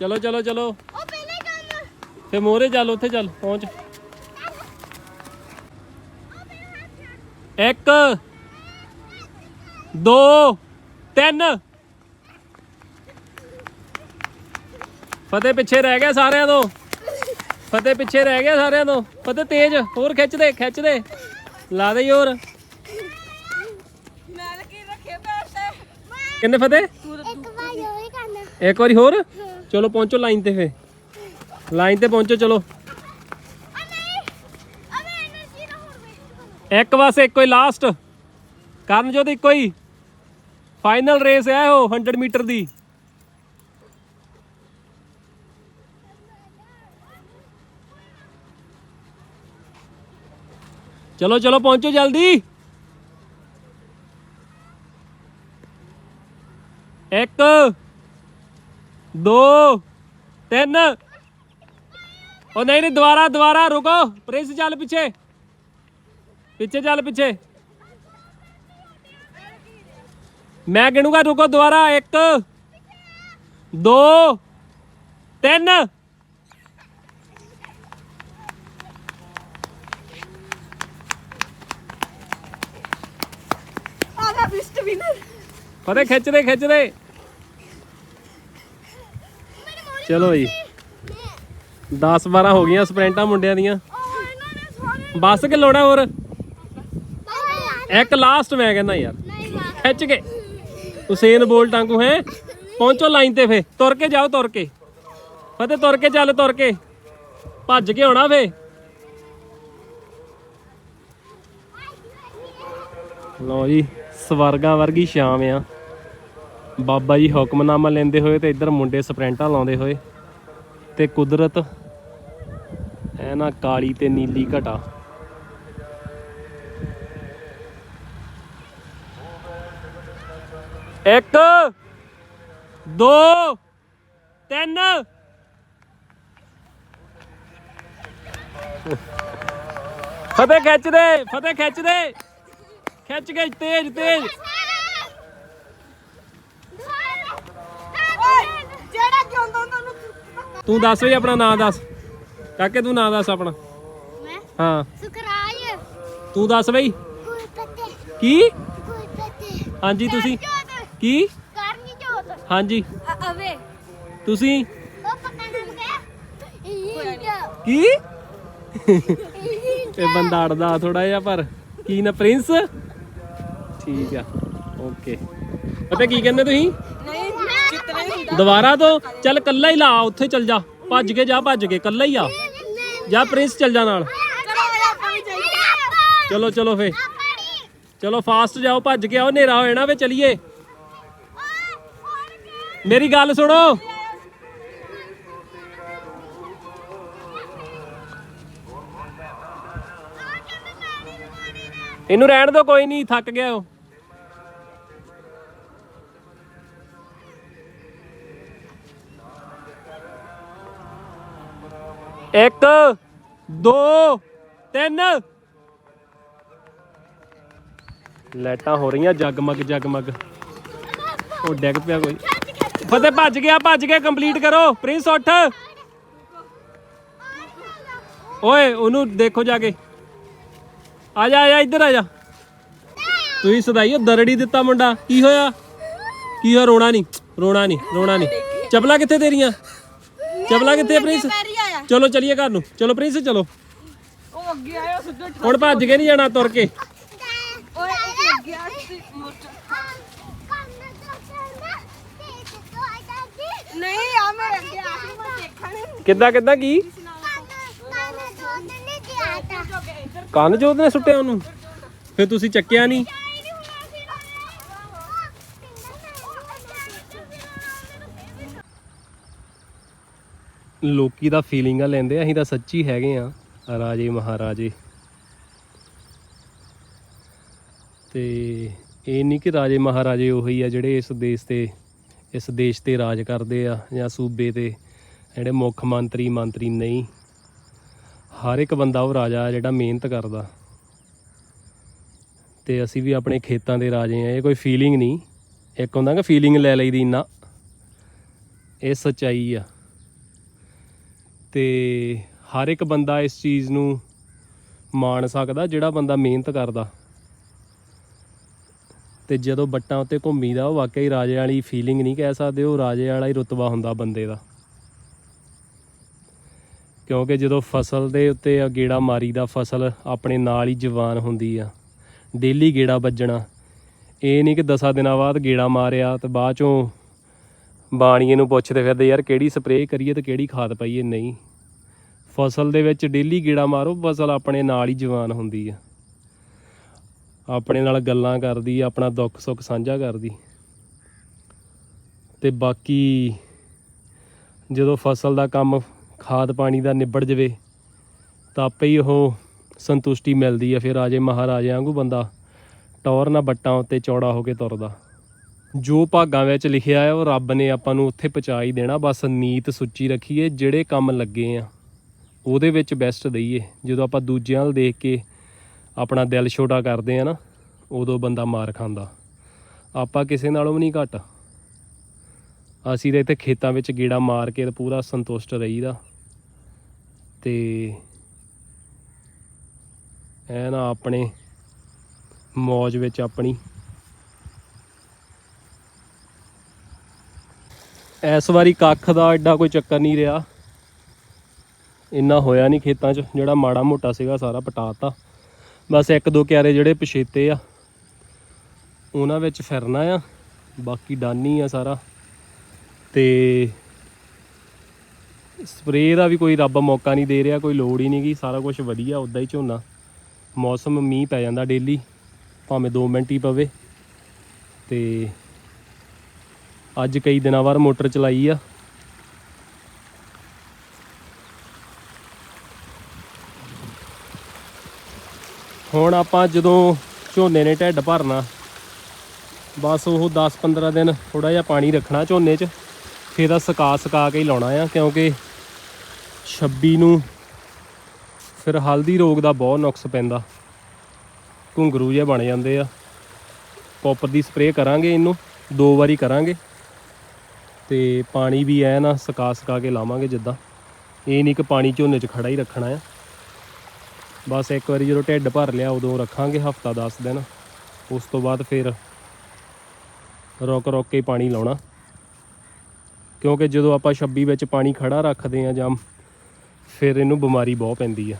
ਚਲੋ ਚਲੋ ਚਲੋ। ਉਹ ਪਹਿਲੇ ਕੰਮ। ਫੇ ਮੋਰੇ ਚੱਲ ਉੱਥੇ ਚੱਲ ਪਹੁੰਚ। ਇੱਕ ਦੋ ਤਿੰਨ। ਫਤਿਹ ਪਿੱਛੇ ਰਹਿ ਗਿਆ ਸਾਰਿਆਂ ਤੋਂ। ਫਤਿਹ ਪਿੱਛੇ ਰਹਿ ਗਿਆ ਸਾਰਿਆਂ ਤੋਂ। ਫਤਿਹ ਤੇਜ਼ ਹੋਰ ਖਿੱਚ ਦੇ ਖਿੱਚ ਦੇ। ਲਾ ਦੇ ਹੋਰ ਮੈਂ ਕੀ ਰੱਖੇ ਪੈਸੇ? ਕਿੰਨੇ ਫਤਿਹ? ਇੱਕ ਵਾਰ ਹੋਏ ਕਰਨਾ। ਇੱਕ ਵਾਰੀ ਹੋਰ? ਚਲੋ ਪਹੁੰਚੋ ਲਾਈਨ ਤੇ ਫੇ ਲਾਈਨ ਤੇ ਪਹੁੰਚੋ, ਚਲੋ। ਇੱਕ ਵਾਸ ਇੱਕੋ ਹੀ ਲਾਸਟ ਕਰਨ ਕਰਨਜੋਤ ਇੱਕੋ ਹੀ। ਫਾਈਨਲ ਰੇਸ ਹੈ ਉਹ 100 ਮੀਟਰ ਦੀ। ਚਲੋ ਚਲੋ, ਪਹੁੰਚੋ ਜਲਦੀ। ਇੱਕ ਦੋ ਤਿੰਨ। ਉਹ ਨਹੀਂ ਨਹੀਂ ਦੁਬਾਰਾ ਦੁਬਾਰਾ ਰੁਕੋ। ਪ੍ਰਿੰਸ ਚੱਲ ਪਿੱਛੇ। ਪਿੱਛੇ ਚੱਲ ਪਿੱਛੇ। ਮੈਂ ਗਿਣੂਗਾ ਰੁਕੋ ਦੁਬਾਰਾ। 1 2 3 ਆ ਗਿਆ ਫਿਸਟ ਵਿਨਰ ਫਤਿਹ ਖਿੱਚ ਦੇ ਖਿੱਚ ਦੇ ਚਲੋ ਜੀ। 10 12 ਹੋ ਗਈਆਂ ਸਪ੍ਰਿੰਟਾਂ ਮੁੰਡਿਆਂ ਦੀਆਂ। ਉਹ ਇਹਨਾਂ ਨੇ ਬਸ ਕਿ ਲੋੜਾ ਹੋਰ? ਇੱਕ ਲਾਸਟ ਮੈਂ ਕਹਿੰਦਾ ਯਾਰ। ਖਿੱਚ ਕੇ। ਹੁਸੇਨ ਬੋਲ ਵਾਂਗੂ ਹੈ? ਪਹੁੰਚੋ ਲਾਈਨ ਤੇ ਫੇ ਤੁਰ ਕੇ ਜਾਓ, ਤੁਰ ਕੇ। ਫਤਿਹ, ਤੁਰ ਕੇ ਚੱਲ, ਤੁਰ ਕੇ। ਭੱਜ ਕੇ ਆਉਣਾ ਫੇ ਲਓ ਜੀ, ਸਵਰਗਾਂ ਵਰਗੀ ਸ਼ਾਮ ਆ। ਬਾਬਾ ਜੀ ਹੁਕਮਨਾਮਾ ਲੈਂਦੇ ਹੋਏ ਤੇ ਇੱਧਰ ਮੁੰਡੇ ਸਪਰੈਂਟਾਂ ਲਾਉਂਦੇ ਹੋਏ ਤੇ ਕੁਦਰਤ ਐ ਨਾ ਕਾਲੀ ਤੇ ਨੀਲੀ ਘਟਾ। ਇੱਕ, ਦੋ, ਤਿੰਨ। ਫਤਿਹ ਖਿੱਚ ਦੇ, ਫਤਿਹ ਖਿੱਚ ਦੇ। ਖਿੱਚ ਕੇ ਤੇਜ਼ ਤੇਜ਼ ਓਏ ਜਿਹੜਾ ਜਿਉਂਦਾ ਉਹਨਾਂ ਨੂੰ ਤੂੰ ਦੱਸ ਵੀ ਆਪਣਾ ਨਾਮ ਦੱਸ। ਕਾਕੇ ਤੂੰ ਨਾਮ ਦੱਸ ਆਪਣਾ। ਮੈਂ? ਹਾਂ। ਸੁਕਰਾਜ ਤੂੰ ਦੱਸ ਬਈ। ਕੀ? ਹਾਂਜੀ ਤੁਸੀਂ? ਕੀ? ਕਰਨੀ ਜੋਤ ਹਾਂਜੀ ਅਵੇ। ਤੁਸੀਂ? ਉਹ ਪੱਕਾ ਨਾਮ ਗਿਆ ਕੀ? ਇਹ ਬੰਦਾ ਅੜਦਾ ਥੋੜਾ ਜਿਹਾ ਪਰ ਕੀ ਨਾ ਪ੍ਰਿੰਸ? ਠੀਕ ਆ ਓਕੇ। ਪਤਾ ਕੀ ਕਹਿੰਦੇ ਤੁਸੀਂ? ਦੁਬਾਰਾ ਤੋਂ ਚੱਲ ਕੱਲਾ ਹੀ ਲਾ, ਉੱਥੇ ਚੱਲ ਜਾ। ਭੱਜ ਕੇ ਜਾ, ਭੱਜ ਕੇ ਕੱਲਾ ਹੀ ਆ। ਜਾ ਪ੍ਰਿੰਸ ਚੱਲ ਜਾ ਨਾਲ। ਚਲੋ ਚਲੋ ਚਲੋ ਫੇ। ਚਲੋ ਫਾਸਟ ਜਾਓ, ਭੱਜ ਕੇ ਆਓ, ਹਨੇਰਾ ਹੋ ਜਾਣਾ ਫੇ, ਚਲੀਏ। ਮੇਰੀ ਗੱਲ ਸੁਣੋ। ਇਹਨੂੰ ਰਹਿਣ ਦਿਓ ਕੋਈ ਨਹੀਂ, ਥੱਕ ਗਿਆ ਉਹ। ਇੱਕ, ਦੋ, ਤਿੰਨ। ਲਾਈਟਾਂ ਹੋ ਰਹੀਆਂ, ਜਗਮਗ ਜਗਮਗ। ਉਹ ਡਿੱਗ ਪਿਆ ਕੋਈ। ਫਤਿਹ, ਭੱਜ ਗਿਆ ਭੱਜ ਗਿਆ ਕੰਪਲੀਟ ਕਰੋ। ਪ੍ਰਿੰਸ, ਉੱਠ। ਓਏ, ਉਹਨੂੰ ਦੇਖੋ ਜਾ ਕੇ। ਆ ਜਾ ਆ ਜਾ, ਇੱਧਰ ਆ ਜਾ। ਤੁਸੀਂ ਸਦਾਈਓ, ਦਰੜੀ ਦਿੱਤਾ ਮੁੰਡਾ। ਕੀ ਹੋਇਆ? ਕੀ ਹੋਇਆ? ਰੋਣਾ ਨਹੀਂ ਰੋਣਾ ਨਹੀਂ ਰੋਣਾ ਨਹੀਂ। ਚਪਲਾ ਕਿੱਥੇ ਤੇਰੀਆਂ? ਚਪਲਾ ਕਿੱਥੇ ਪ੍ਰਿੰਸ? ਚਲੋ ਚਲੀਏ ਘਰ ਨੂੰ। ਚਲੋ ਪ੍ਰਿੰਸ ਚਲੋ। ਉਹ ਅੱਗੇ ਆਇਆ ਸਿੱਧਾ ਹੁਣ ਭੱਜ ਕੇ ਨਹੀਂ ਜਾਣਾ ਤੁਰ ਕੇ। ਓਏ ਉਹ ਅੱਗੇ ਆ ਸੀ ਮੋਟਰ ਨਹੀਂ ਆ ਮੇਰੇ ਅੱਗੇ ਆ ਸੀ ਮੈਂ ਦੇਖਣ ਕਿੱਦਾਂ ਕਿੱਦਾਂ ਕੀ? ਕੰਨ ਜੋਤ ਨੇ ਸੁੱਟਿਆ ਉਹਨੂੰ। ਫਿਰ ਤੁਸੀਂ ਚੱਕਿਆ ਨਹੀਂ? ਲੋਕੀ ਦਾ ਫੀਲਿੰਗਾਂ ਲੈਂਦੇ ਆ, ਅਸੀਂ ਤਾਂ ਸੱਚੀ ਹੈਗੇ ਆ। ਰਾਜੇ ਮਹਾਰਾਜੇ। ਤੇ ਇਹ ਨਹੀਂ ਕਿ ਰਾਜੇ ਮਹਾਰਾਜੇ ਉਹੀ ਆ ਜਿਹੜੇ ਇਸ ਦੇਸ਼ ਤੇ ਇਸ ਦੇਸ਼ ਤੇ ਰਾਜ ਕਰਦੇ ਆ ਜਾਂ ਸੂਬੇ ਤੇ ਜਿਹੜੇ ਮੁੱਖ ਮੰਤਰੀ ਮੰਤਰੀ ਨਹੀਂ। ਹਰ ਇੱਕ ਬੰਦਾ ਉਹ ਰਾਜਾ ਜਿਹੜਾ ਮਿਹਨਤ ਕਰਦਾ। ਤੇ ਅਸੀਂ ਵੀ ਆਪਣੇ ਖੇਤਾਂ ਦੇ ਰਾਜੇ ਆ ਇਹ ਕੋਈ ਫੀਲਿੰਗ ਨਹੀਂ। ਇੱਕ ਹੁੰਦਾ ਕਿ ਫੀਲਿੰਗ ਲੈ ਲਈਦੀ ਨਾ ਇਹ ਸੱਚਾਈ ਆ। ਤੇ ਹਰ ਇੱਕ ਬੰਦਾ ਇਸ ਚੀਜ਼ ਨੂੰ ਮਾਣ ਸਕਦਾ, ਜਿਹੜਾ ਬੰਦਾ ਮਿਹਨਤ ਕਰਦਾ। ਤੇ ਜਦੋਂ ਬੱਟਾਂ ਉੱਤੇ ਘੁੰਮੀਦਾ, ਉਹ ਵਾਕਈ ਰਾਜੇ ਵਾਲੀ ਫੀਲਿੰਗ ਨਹੀਂ ਕਹਿ ਸਕਦੇ, ਉਹ ਰਾਜੇ ਵਾਲਾ ਹੀ ਰੁਤਬਾ ਹੁੰਦਾ ਬੰਦੇ ਦਾ। ਕਿਉਂਕਿ ਜਦੋਂ ਫਸਲ ਦੇ ਉੱਤੇ ਗੇੜਾ ਮਾਰੀਦਾ, ਫਸਲ ਆਪਣੇ ਨਾਲ ਹੀ ਜਵਾਨ ਹੁੰਦੀ ਆ। ਡੇਲੀ ਗੇੜਾ ਵੱਜਣਾ। ਇਹ ਨਹੀਂ ਕਿ ਦਸਾਂ ਦਿਨਾਂ ਬਾਅਦ ਗੇੜਾ ਮਾਰਿਆ ਤੇ ਬਾਅਦ ਚੋਂ ਬਾਣੀਏ ਨੂੰ ਪੁੱਛਦੇ ਫਿਰਦੇ, ਯਾਰ ਕਿਹੜੀ ਸਪਰੇਅ ਕਰੀਏ ਤੇ ਕਿਹੜੀ ਖਾਦ ਪਾਈਏ? ਨਹੀਂ। ਫਸਲ ਦੇ ਵਿੱਚ ਡੇਲੀ ਗੀੜਾ ਮਾਰੋ, ਫਸਲ ਆਪਣੇ ਨਾਲ ਹੀ ਜਵਾਨ ਹੁੰਦੀ ਆ। ਆਪਣੇ ਨਾਲ ਗੱਲਾਂ ਕਰਦੀ, ਆਪਣਾ ਦੁੱਖ ਸੁੱਖ ਸਾਂਝਾ ਕਰਦੀ। ਤੇ ਬਾਕੀ ਜਦੋਂ ਫਸਲ ਦਾ ਕੰਮ ਖਾਦ ਪਾਣੀ ਦਾ ਨਿਬੜ ਜਵੇ, ਤਾਂ ਆਪੇ ਹੀ ਉਹ ਸੰਤੁਸ਼ਟੀ ਮਿਲਦੀ ਆ। ਫਿਰ ਆਜੇ ਮਹਾਰਾਜੇ ਵਾਂਗੂ ਬੰਦਾ ਟੌਰ ਨਾ ਬੱਟਾਂ ਉੱਤੇ ਚੌੜਾ ਹੋ ਕੇ ਤੁਰਦਾ। ਜੋ ਭਾਗਾਂ ਵਿੱਚ ਲਿਖਿਆ ਹੈ, ਉਹ ਰੱਬ ਨੇ ਆਪਾਂ ਨੂੰ ਉੱਥੇ ਪਹੁੰਚਾ ਹੀ ਦੇਣਾ। ਬਸ ਨੀਤ ਸੁੱਚੀ ਰੱਖੀਏ, ਜਿਹੜੇ ਕੰਮ ਲੱਗੇ ਆ, ਉਹਦੇ ਵਿੱਚ ਬੈਸਟ ਦਈਏ। ਜਦੋਂ ਆਪਾਂ ਦੂਜਿਆਂ ਵੱਲ ਦੇਖ ਕੇ ਆਪਣਾ ਦਿਲ ਛੋਟਾ ਕਰਦੇ ਆ ਨਾ, ਉਦੋਂ ਬੰਦਾ ਮਾਰ ਖਾਂਦਾ। ਆਪਾਂ ਕਿਸੇ ਨਾਲੋਂ ਵੀ ਨਹੀਂ ਘੱਟ। ਅਸੀਂ ਤਾਂ ਇੱਥੇ ਖੇਤਾਂ ਵਿੱਚ ਗੇੜਾ ਮਾਰ ਕੇ ਤੇ ਪੂਰਾ ਸੰਤੁਸ਼ਟ ਰਹੀਦਾ। ਤੇ ਐ ਨਾ ਆਪਣੇ ਮੌਜ ਵਿੱਚ ਆਪਣੀ ਇਸ ਵਾਰੀ ਕੱਖ ਦਾ ਐਡਾ ਕੋਈ ਚੱਕਰ ਨਹੀਂ ਰਿਹਾ। ਇੰਨਾ ਹੋਇਆ ਨਹੀਂ ਖੇਤਾਂ 'ਚ, ਜਿਹੜਾ ਮਾੜਾ ਮੋਟਾ ਸੀਗਾ ਸਾਰਾ ਪਟਾਤਾ। ਬਸ ਇੱਕ ਦੋ ਕਿਆਰੇ ਜਿਹੜੇ ਪਛੇਤੇ ਆ, ਉਹਨਾਂ ਵਿੱਚ ਫਿਰਨਾ ਆ, ਬਾਕੀ ਡਾਨੀ ਆ ਸਾਰਾ। ਤੇ ਸਪਰੇਅ ਦਾ ਵੀ ਕੋਈ ਰੱਬ ਮੌਕਾ ਨਹੀਂ ਦੇ ਰਿਹਾ, ਕੋਈ ਲੋੜ ਹੀ ਨਹੀਂਗੀ, ਸਾਰਾ ਕੁਝ ਵਧੀਆ ਉਦਾਂ ਹੀ ਝੋਨਾ। ਮੌਸਮ ਮੀਂਹ ਪੈ ਜਾਂਦਾ ਡੇਲੀ ਭਾਵੇਂ 2 ਮਿੰਟ ਹੀ ਪਵੇ। ਤੇ ਅੱਜ ਕਈ ਦਿਨਾਂ ਬਾਅਦ ਮੋਟਰ ਚਲਾਈ ਆ। ਹੁਣ ਆਪਾਂ ਜਦੋਂ ਝੋਨੇ ਨੇ ਢਿੱਡ ਭਰਨਾ, ਬਸ ਉਹ 10-15 ਦਿਨ ਥੋੜਾ ਜਿਹਾ ਪਾਣੀ ਰੱਖਣਾ ਝੋਨੇ 'ਚ, ਫਿਰ ਦਾ ਸਕਾ ਸਕਾ ਕੇ ਹੀ ਲਾਉਣਾ ਆ, ਕਿਉਂਕਿ 26 ਨੂੰ ਫਿਰ ਹਲਦੀ ਰੋਗ ਦਾ ਬਹੁਤ ਨੁਕਸ ਪੈਂਦਾ। ਘੁੰਗਰੂ ਜਿਹੇ ਬਣ ਜਾਂਦੇ ਆ। ਕਾਪਰ ਦੀ ਸਪਰੇਅ ਕਰਾਂਗੇ ਇਹਨੂੰ, ਦੋ ਵਾਰੀ ਕਰਾਂਗੇ। ਤੇ ਪਾਣੀ ਵੀ ਐ ਨਾ ਸਕਾ ਸਕਾ ਕੇ ਲਾਵਾਂਗੇ ਜਿੱਦਾਂ। ਇਹ ਨਹੀਂ ਕਿ ਪਾਣੀ ਝੋਨੇ 'ਚ ਖੜਾ ਹੀ ਰੱਖਣਾ ਆ। ਬਸ ਇੱਕ ਵਾਰੀ ਜਦੋਂ ਢਿੱਡ ਭਰ ਲਿਆ ਉਦੋਂ ਰੱਖਾਂਗੇ ਹਫਤਾ 10 ਦਿਨ। ਉਸ ਤੋਂ ਬਾਅਦ ਫਿਰ ਰੁਕ ਰੁਕ ਕੇ ਪਾਣੀ ਲਾਉਣਾ। ਕਿਉਂਕਿ ਜਦੋਂ ਆਪਾਂ 26 ਵਿੱਚ ਪਾਣੀ ਖੜਾ ਰੱਖਦੇ ਆ ਜਾਂ ਫਿਰ ਇਹਨੂੰ ਬਿਮਾਰੀ ਬਹੁਤ ਪੈਂਦੀ ਆ।